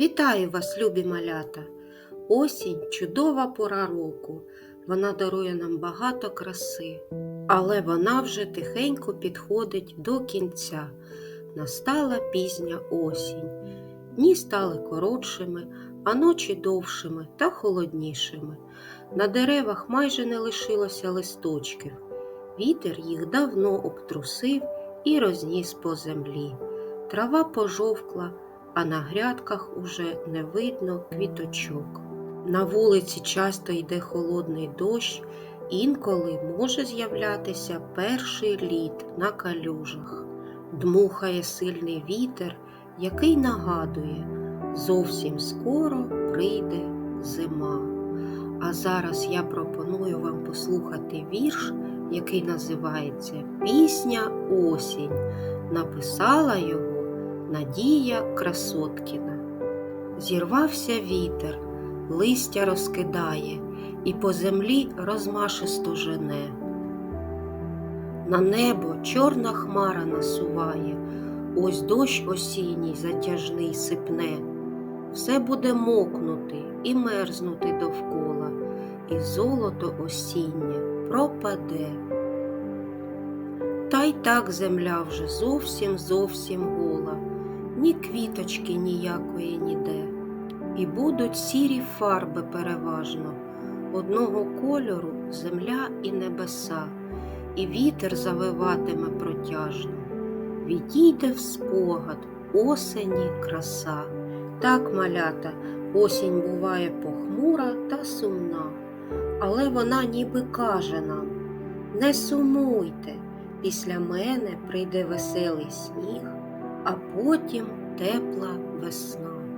Вітаю вас, любі малята! Осінь чудова пора року. Вона дарує нам багато краси, але вона вже тихенько підходить до кінця. Настала пізня осінь. Дні стали коротшими, а ночі довшими та холоднішими. На деревах майже не лишилося листочків. Вітер їх давно обтрусив і розніс по землі. Трава пожовкла, а на грядках уже не видно квіточок. На вулиці часто йде холодний дощ, інколи може з'являтися перший лід на калюжах. Дмухає сильний вітер, який нагадує, зовсім скоро прийде зима. А зараз я пропоную вам послухати вірш, який називається Пісня осінь. Написала його Надія Красоткіна. Зірвався вітер, листя розкидає і по землі розмашисто жене. На небо чорна хмара насуває, ось дощ осінній затяжний сипне. Все буде мокнути і мерзнути довкола, і золото осіннє пропаде. Та й так земля вже зовсім зовсім гола, ні квіточки ніякої ніде. І будуть сірі фарби переважно, одного кольору земля і небеса, і вітер завиватиме протяжно. Відійде в спогад осені краса. Так, малята, осінь буває похмура та сумна, але вона ніби каже нам не сумуйте, після мене прийде веселий сніг, а потім тепла весна.